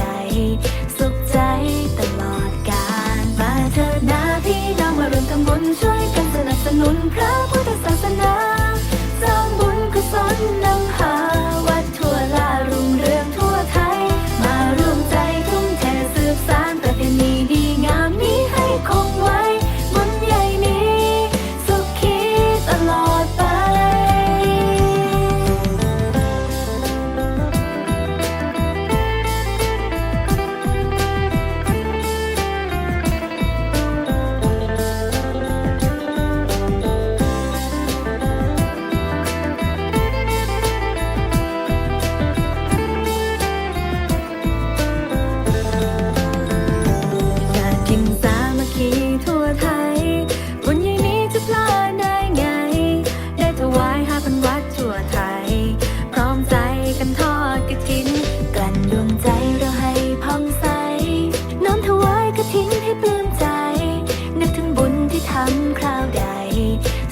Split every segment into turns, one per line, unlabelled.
ใจ สุขใจตลอดกาลมาเถิดนะพี่น้องมาร่วมทำบุญช่วยกันสนับสนุนพระ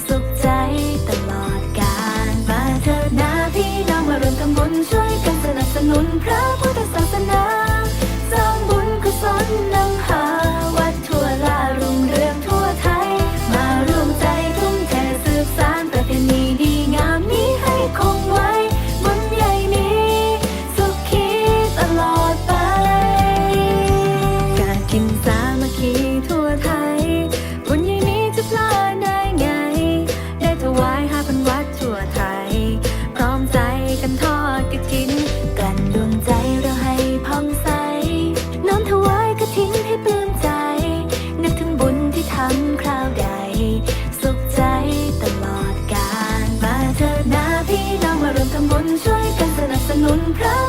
สุขใจตลอดกาลมาเถิดนะพี่น้องมารวมกับุญช่วยกันสนับสนุนพระพุทธศาสนา นุนพระ